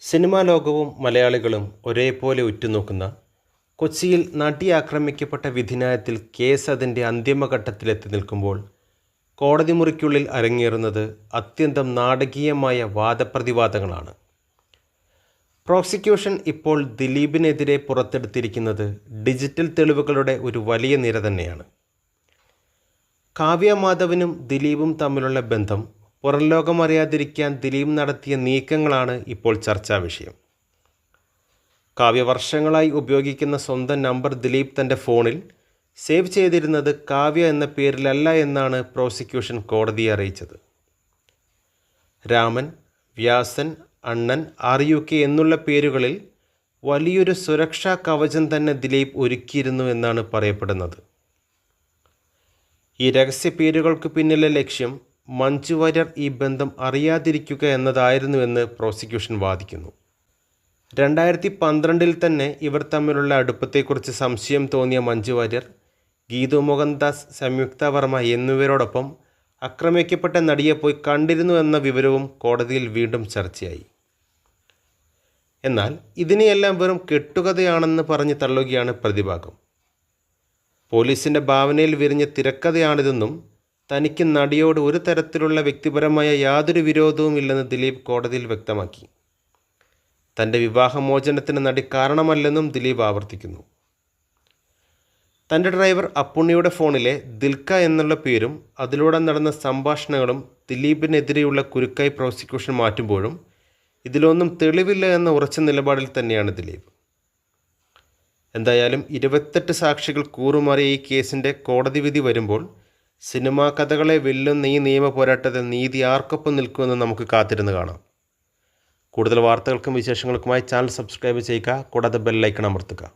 Cinema ലോകവും മലയാളികളും ഒരേപോലെ ഉറ്റുനോക്കുന്ന കൊച്ചിയിൽ നടി ആക്രമിക്കപ്പെട്ട വിധിനായത്തിൽ കേസ് അതിന്റെ അന്തിമഘട്ടത്തിലെത്തി നിൽക്കുമ്പോൾ കോടതി മുറിക്കുള്ളിൽ അരങ്ങേറുന്നത് അത്യന്തം നാടകീയമായ വാദപ്രതിവാദങ്ങളാണ്. പ്രോസിക്യൂഷൻ ഇപ്പോൾ ദിലീപിനെതിരെ പുറത്തെടുത്തിരിക്കുന്നത് ഡിജിറ്റൽ തെളിവുകളുടെ ഒരു വലിയ നിര തന്നെയാണ്. കാവ്യ മാധവനും ദിലീപും തമ്മിലുള്ള ബന്ധം പുറംലോകം അറിയാതിരിക്കാൻ ദിലീപ് നടത്തിയ നീക്കങ്ങളാണ് ഇപ്പോൾ ചർച്ചാ വിഷയം. കാവ്യ വർഷങ്ങളായി ഉപയോഗിക്കുന്ന സ്വന്തം നമ്പർ ദിലീപ് തന്റെ ഫോണിൽ സേവ് ചെയ്തിരുന്നത് കാവ്യ എന്ന പേരിലല്ല എന്നാണ് പ്രോസിക്യൂഷൻ കോടതിയെ അറിയിച്ചത്. രാമൻ വ്യാസൻ അണ്ണൻ ആർ യു കെ എന്നുള്ള പേരുകളിൽ വലിയൊരു സുരക്ഷാ കവചം തന്നെ ദിലീപ് ഒരുക്കിയിരുന്നു എന്നാണ് പറയപ്പെടുന്നത്. ഈ രഹസ്യ പേരുകൾക്ക് പിന്നിലെ ലക്ഷ്യം മഞ്ജു വാര്യർ ഈ ബന്ധം അറിയാതിരിക്കുക എന്നതായിരുന്നുവെന്ന് പ്രോസിക്യൂഷൻ വാദിക്കുന്നു. രണ്ടായിരത്തി പന്ത്രണ്ടിൽ തന്നെ ഇവർ തമ്മിലുള്ള അടുപ്പത്തെക്കുറിച്ച് സംശയം തോന്നിയ മഞ്ജു വാര്യർ ഗീതു മോഹൻദാസ് സംയുക്ത വർമ്മ എന്നിവരോടൊപ്പം ആക്രമിക്കപ്പെട്ട നടിയെ പോയി കണ്ടിരുന്നു എന്ന വിവരവും കോടതിയിൽ വീണ്ടും ചർച്ചയായി. എന്നാൽ ഇതിനെയെല്ലാം വെറും കെട്ടുകഥയാണെന്ന് പറഞ്ഞ് തള്ളുകയാണ് പ്രതിഭാഗം. പോലീസിന്റെ ഭാവനയിൽ വിരിഞ്ഞ തിരക്കഥയാണിതെന്നും തനിക്ക് നടിയോട് ഒരു തരത്തിലുള്ള വ്യക്തിപരമായ യാതൊരു വിരോധവും ഇല്ലെന്ന് ദിലീപ് കോടതിയിൽ വ്യക്തമാക്കി. തന്റെ വിവാഹമോചനത്തിന് നടി കാരണമല്ലെന്നും ദിലീപ് ആവർത്തിക്കുന്നു. തന്റെ ഡ്രൈവർ അപ്പുണ്ണിയുടെ ഫോണിലെ ദിൽക്ക എന്നുള്ള പേരും അതിലൂടെ നടന്ന സംഭാഷണങ്ങളും ദിലീപിനെതിരെയുള്ള കുരുക്കായി പ്രോസിക്യൂഷൻ മാറ്റുമ്പോഴും ഇതിലൊന്നും തെളിവില്ല എന്ന ഉറച്ച നിലപാടിൽ തന്നെയാണ് ദിലീപ്. എന്തായാലും ഇരുപത്തെട്ട് സാക്ഷികൾ കൂറുമാറിയ ഈ കേസിന്റെ കോടതി വിധി വരുമ്പോൾ സിനിമാ കഥകളെ വെല്ലുന്ന ഈ നിയമ പോരാട്ടത്തിൽ നീതി ആർക്കൊപ്പം നിൽക്കുമെന്ന് നമുക്ക് കാത്തിരുന്ന് കാണാം. കൂടുതൽ വാർത്തകൾക്കും വിശേഷങ്ങൾക്കുമായി ചാനൽ സബ്സ്ക്രൈബ് ചെയ്യുക കൂടാതെ ബെല്ലൈക്കൺ അമർത്തുക.